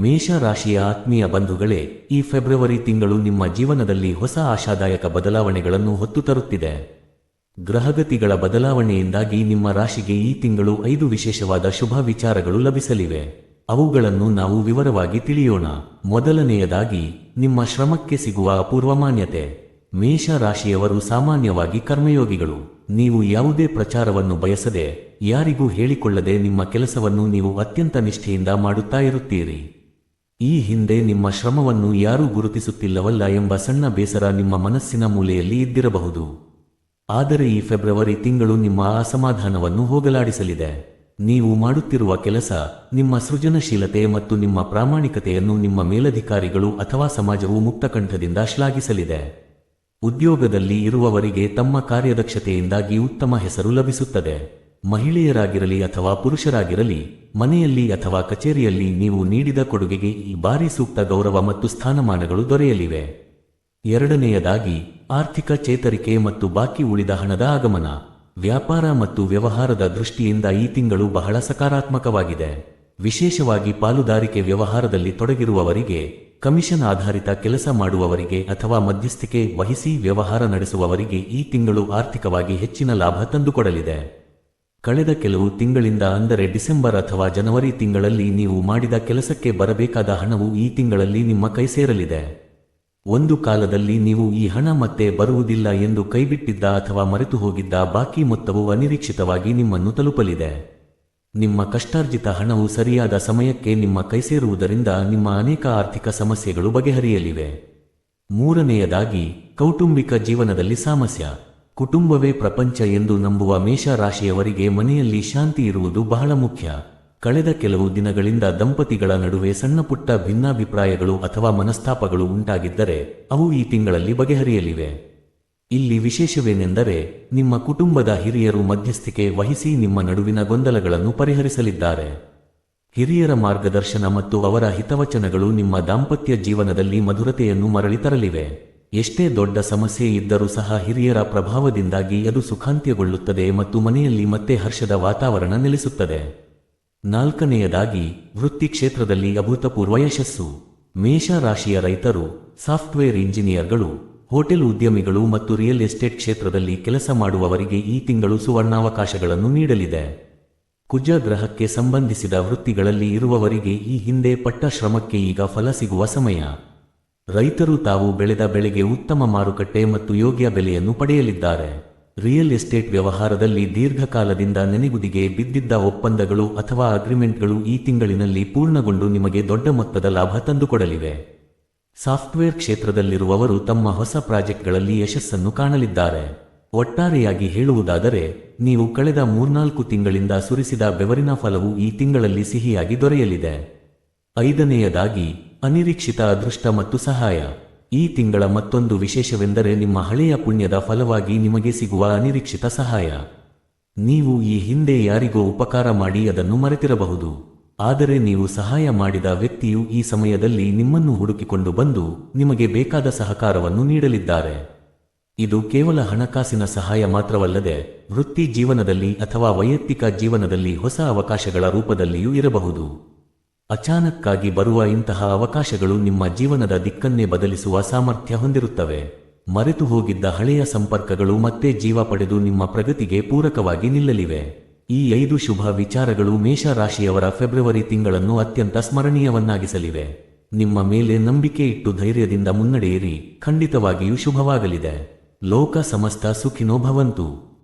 ಮೇಷ ರಾಶಿಯ ಆತ್ಮೀಯ ಬಂಧುಗಳೇ, ಈ ಫೆಬ್ರವರಿ ತಿಂಗಳು ನಿಮ್ಮ ಜೀವನದಲ್ಲಿ ಹೊಸ ಆಶಾದಾಯಕ ಬದಲಾವಣೆಗಳನ್ನು ಹೊತ್ತು ತರುತ್ತಿದೆ. ಗ್ರಹಗತಿಗಳ ಬದಲಾವಣೆಯಿಂದಾಗಿ ನಿಮ್ಮ ರಾಶಿಗೆ ಈ ತಿಂಗಳು ಐದು ವಿಶೇಷವಾದ ಶುಭ ವಿಚಾರಗಳು ಲಭಿಸಲಿವೆ. ಅವುಗಳನ್ನು ನಾವು ವಿವರವಾಗಿ ತಿಳಿಯೋಣ. ಮೊದಲನೆಯದಾಗಿ, ನಿಮ್ಮ ಶ್ರಮಕ್ಕೆ ಸಿಗುವ ಅಪೂರ್ವ ಮಾನ್ಯತೆ. ಮೇಷ ರಾಶಿಯವರು ಸಾಮಾನ್ಯವಾಗಿ ಕರ್ಮಯೋಗಿಗಳು. ನೀವು ಯಾವುದೇ ಪ್ರಚಾರವನ್ನು ಬಯಸದೆ, ಯಾರಿಗೂ ಹೇಳಿಕೊಳ್ಳದೆ ನಿಮ್ಮ ಕೆಲಸವನ್ನು ನೀವು ಅತ್ಯಂತ ನಿಷ್ಠೆಯಿಂದ ಮಾಡುತ್ತಾ ಇರುತ್ತೀರಿ. ಈ ಹಿಂದೆ ನಿಮ್ಮ ಶ್ರಮವನ್ನು ಯಾರೂ ಗುರುತಿಸುತ್ತಿಲ್ಲವಲ್ಲ ಎಂಬ ಸಣ್ಣ ಬೇಸರ ನಿಮ್ಮ ಮನಸ್ಸಿನ ಮೂಲೆಯಲ್ಲಿ ಇದ್ದಿರಬಹುದು. ಆದರೆ ಈ ಫೆಬ್ರವರಿ ತಿಂಗಳು ನಿಮ್ಮ ಅಸಮಾಧಾನವನ್ನು ಹೋಗಲಾಡಿಸಲಿದೆ. ನೀವು ಮಾಡುತ್ತಿರುವ ಕೆಲಸ, ನಿಮ್ಮ ಸೃಜನಶೀಲತೆ ಮತ್ತು ನಿಮ್ಮ ಪ್ರಾಮಾಣಿಕತೆಯನ್ನು ನಿಮ್ಮ ಮೇಲಧಿಕಾರಿಗಳು ಅಥವಾ ಸಮಾಜವು ಮುಕ್ತಕಂಠದಿಂದ ಶ್ಲಾಘಿಸಲಿದೆ. ಉದ್ಯೋಗದಲ್ಲಿ ಇರುವವರಿಗೆ ತಮ್ಮ ಕಾರ್ಯದಕ್ಷತೆಯಿಂದಾಗಿ ಉತ್ತಮ ಹೆಸರು ಲಭಿಸುತ್ತದೆ. ಮಹಿಳೆಯರಾಗಿರಲಿ ಅಥವಾ ಪುರುಷರಾಗಿರಲಿ, ಮನೆಯಲ್ಲಿ ಅಥವಾ ಕಚೇರಿಯಲ್ಲಿ ನೀವು ನೀಡಿದ ಕೊಡುಗೆಗೆ ಈ ಬಾರಿ ಸೂಕ್ತ ಗೌರವ ಮತ್ತು ಸ್ಥಾನಮಾನಗಳು ದೊರೆಯಲಿವೆ. ಎರಡನೆಯದಾಗಿ, ಆರ್ಥಿಕ ಚೇತರಿಕೆ ಮತ್ತು ಬಾಕಿ ಉಳಿದ ಹಣದ ಆಗಮನ. ವ್ಯಾಪಾರ ಮತ್ತು ವ್ಯವಹಾರದ ದೃಷ್ಟಿಯಿಂದ ಈ ತಿಂಗಳು ಬಹಳ ಸಕಾರಾತ್ಮಕವಾಗಿದೆ. ವಿಶೇಷವಾಗಿ ಪಾಲುದಾರಿಕೆ ವ್ಯವಹಾರದಲ್ಲಿ ತೊಡಗಿರುವವರಿಗೆ, ಕಮಿಷನ್ ಆಧಾರಿತ ಕೆಲಸ ಮಾಡುವವರಿಗೆ ಅಥವಾ ಮಧ್ಯಸ್ಥಿಕೆ ವಹಿಸಿ ವ್ಯವಹಾರ ನಡೆಸುವವರಿಗೆ ಈ ತಿಂಗಳು ಆರ್ಥಿಕವಾಗಿ ಹೆಚ್ಚಿನ ಲಾಭ ತಂದುಕೊಡಲಿದೆ. ಕಳೆದ ಕೆಲವು ತಿಂಗಳಿಂದ ಅಂದರೆ ಡಿಸೆಂಬರ್ ಅಥವಾ ಜನವರಿ ತಿಂಗಳಲ್ಲಿ ನೀವು ಮಾಡಿದ ಕೆಲಸಕ್ಕೆ ಬರಬೇಕಾದ ಹಣವು ಈ ತಿಂಗಳಲ್ಲಿ ನಿಮ್ಮ ಕೈ ಸೇರಲಿದೆ. ಒಂದು ಕಾಲದಲ್ಲಿ ನೀವು ಈ ಹಣ ಮತ್ತೆ ಬರುವುದಿಲ್ಲ ಎಂದು ಕೈಬಿಟ್ಟಿದ್ದ ಅಥವಾ ಮರೆತು ಹೋಗಿದ್ದ ಬಾಕಿ ಮೊತ್ತವು ಅನಿರೀಕ್ಷಿತವಾಗಿ ನಿಮ್ಮನ್ನು ತಲುಪಲಿದೆ. ನಿಮ್ಮ ಕಷ್ಟಾರ್ಜಿತ ಹಣವು ಸರಿಯಾದ ಸಮಯಕ್ಕೆ ನಿಮ್ಮ ಕೈ ಸೇರುವುದರಿಂದ ನಿಮ್ಮ ಅನೇಕ ಆರ್ಥಿಕ ಸಮಸ್ಯೆಗಳು ಬಗೆಹರಿಯಲಿವೆ. ಮೂರನೆಯದಾಗಿ, ಕೌಟುಂಬಿಕ ಜೀವನದಲ್ಲಿ ಸಾಮಸ್ಯ. ಕುಟುಂಬವೇ ಪ್ರಪಂಚ ಎಂದು ನಂಬುವ ಮೇಷ ರಾಶಿಯವರಿಗೆ ಮನೆಯಲ್ಲಿ ಶಾಂತಿ ಇರುವುದು ಬಹಳ ಮುಖ್ಯ. ಕಳೆದ ಕೆಲವು ದಿನಗಳಿಂದ ದಂಪತಿಗಳ ನಡುವೆ ಸಣ್ಣಪುಟ್ಟ ಭಿನ್ನಾಭಿಪ್ರಾಯಗಳು ಅಥವಾ ಮನಸ್ತಾಪಗಳು ಉಂಟಾಗಿದ್ದರೆ, ಅವು ಈ ತಿಂಗಳಲ್ಲಿ ಬಗೆಹರಿಯಲಿವೆ. ಇಲ್ಲಿ ವಿಶೇಷವೇನೆಂದರೆ, ನಿಮ್ಮ ಕುಟುಂಬದ ಹಿರಿಯರು ಮಧ್ಯಸ್ಥಿಕೆ ವಹಿಸಿ ನಿಮ್ಮ ನಡುವಿನ ಗೊಂದಲಗಳನ್ನು ಪರಿಹರಿಸಲಿದ್ದಾರೆ. ಹಿರಿಯರ ಮಾರ್ಗದರ್ಶನ ಮತ್ತು ಅವರ ಹಿತವಚನಗಳು ನಿಮ್ಮ ದಾಂಪತ್ಯ ಜೀವನದಲ್ಲಿ ಮಧುರತೆಯನ್ನು ಮರಳಿ ತರಲಿವೆ. ಎಷ್ಟೇ ದೊಡ್ಡ ಸಮಸ್ಯೆ ಇದ್ದರೂ ಸಹ ಹಿರಿಯರ ಪ್ರಭಾವದಿಂದಾಗಿ ಅದು ಸುಖಾಂತ್ಯಗೊಳ್ಳುತ್ತದೆ ಮತ್ತು ಮನೆಯಲ್ಲಿ ಮತ್ತೆ ಹರ್ಷದ ವಾತಾವರಣ ನೆಲೆಸುತ್ತದೆ. ನಾಲ್ಕನೆಯದಾಗಿ, ವೃತ್ತಿ ಕ್ಷೇತ್ರದಲ್ಲಿ ಅಭೂತಪೂರ್ವ ಯಶಸ್ಸು. ಮೇಷ ರಾಶಿಯ ರೈತರು, ಸಾಫ್ಟ್ವೇರ್ ಇಂಜಿನಿಯರ್ಗಳು, ಹೋಟೆಲ್ ಉದ್ಯಮಿಗಳು ಮತ್ತು ರಿಯಲ್ ಎಸ್ಟೇಟ್ ಕ್ಷೇತ್ರದಲ್ಲಿ ಕೆಲಸ ಮಾಡುವವರಿಗೆ ಈ ತಿಂಗಳು ಸುವರ್ಣಾವಕಾಶಗಳನ್ನು ನೀಡಲಿದೆ. ಕುಜ ಗ್ರಹಕ್ಕೆ ಸಂಬಂಧಿಸಿದ ವೃತ್ತಿಗಳಲ್ಲಿ ಇರುವವರಿಗೆ ಈ ಹಿಂದೆ ಪಟ್ಟ ಶ್ರಮಕ್ಕೆ ಈಗ ಫಲ ಸಿಗುವ ಸಮಯ. ರೈತರು ತಾವು ಬೆಳೆದ ಬೆಳೆಗೆ ಉತ್ತಮ ಮಾರುಕಟ್ಟೆ ಮತ್ತು ಯೋಗ್ಯ ಬೆಲೆಯನ್ನು ಪಡೆಯಲಿದ್ದಾರೆ. ರಿಯಲ್ ಎಸ್ಟೇಟ್ ವ್ಯವಹಾರದಲ್ಲಿ ದೀರ್ಘಕಾಲದಿಂದ ನೆನೆಗುದಿಗೆ ಬಿದ್ದಿದ್ದ ಒಪ್ಪಂದಗಳು ಅಥವಾ ಅಗ್ರಿಮೆಂಟ್ಗಳು ಈ ತಿಂಗಳಿನಲ್ಲಿ ಪೂರ್ಣಗೊಂಡು ನಿಮಗೆ ದೊಡ್ಡ ಮೊತ್ತದ ಲಾಭ ತಂದುಕೊಡಲಿವೆ. ಸಾಫ್ಟ್ವೇರ್ ಕ್ಷೇತ್ರದಲ್ಲಿರುವವರು ತಮ್ಮ ಹೊಸ ಪ್ರಾಜೆಕ್ಟ್ಗಳಲ್ಲಿ ಯಶಸ್ಸನ್ನು ಕಾಣಲಿದ್ದಾರೆ. ಒಟ್ಟಾರೆಯಾಗಿ ಹೇಳುವುದಾದರೆ, ನೀವು ಕಳೆದ ಮೂರ್ನಾಲ್ಕು ತಿಂಗಳಿಂದ ಸುರಿಸಿದ ಬೆವರಿನ ಫಲವು ಈ ತಿಂಗಳಲ್ಲಿ ಸಿಹಿಯಾಗಿ ದೊರೆಯಲಿದೆ. ಐದನೆಯದಾಗಿ ಅನಿರೀಕ್ಷಿತ ಅದೃಷ್ಟ ಮತ್ತು ಸಹಾಯ. ಈ ತಿಂಗಳ ಮತ್ತೊಂದು ವಿಶೇಷವೆಂದರೆ ನಿಮ್ಮ ಹಳೆಯ ಪುಣ್ಯದ ಫಲವಾಗಿ ನಿಮಗೆ ಸಿಗುವ ಅನಿರೀಕ್ಷಿತ ಸಹಾಯ. ನೀವು ಈ ಹಿಂದೆ ಯಾರಿಗೋ ಉಪಕಾರ ಮಾಡಿ ಅದನ್ನು ಮರೆತಿರಬಹುದು. ಆದರೆ ನೀವು ಸಹಾಯ ಮಾಡಿದ ವ್ಯಕ್ತಿಯು ಈ ಸಮಯದಲ್ಲಿ ನಿಮ್ಮನ್ನು ಹುಡುಕಿಕೊಂಡು ಬಂದು ನಿಮಗೆ ಬೇಕಾದ ಸಹಕಾರವನ್ನು ನೀಡಲಿದ್ದಾರೆ. ಇದು ಕೇವಲ ಹಣಕಾಸಿನ ಸಹಾಯ ಮಾತ್ರವಲ್ಲದೆ ವೃತ್ತಿ ಜೀವನದಲ್ಲಿ ಅಥವಾ ವೈಯಕ್ತಿಕ ಜೀವನದಲ್ಲಿ ಹೊಸ ಅವಕಾಶಗಳ ರೂಪದಲ್ಲಿಯೂ ಇರಬಹುದು. ಅಚಾನಕ್ಕಾಗಿ ಬರುವ ಇಂತಹ ಅವಕಾಶಗಳು ನಿಮ್ಮ ಜೀವನದ ದಿಕ್ಕನ್ನೇ ಬದಲಿಸುವ ಸಾಮರ್ಥ್ಯ ಹೊಂದಿರುತ್ತವೆ. ಮರೆತು ಹೋಗಿದ್ದ ಹಳೆಯ ಸಂಪರ್ಕಗಳು ಮತ್ತೆ ಜೀವ ಪಡೆದು ನಿಮ್ಮ ಪ್ರಗತಿಗೆ ಪೂರಕವಾಗಿ ನಿಲ್ಲಲಿವೆ. ಈ ಐದು ಶುಭ ವಿಚಾರಗಳು ಮೇಷ ರಾಶಿಯವರ ಫೆಬ್ರವರಿ ತಿಂಗಳನ್ನು ಅತ್ಯಂತ ಸ್ಮರಣೀಯವನ್ನಾಗಿಸಲಿವೆ. ನಿಮ್ಮ ಮೇಲೆ ನಂಬಿಕೆ ಇಟ್ಟು ಧೈರ್ಯದಿಂದ ಮುನ್ನಡೆಯಿರಿ. ಖಂಡಿತವಾಗಿಯೂ ಶುಭವಾಗಲಿದೆ. ಲೋಕ ಸಮಸ್ತ ಸುಖಿನೋ ಭವಂತು.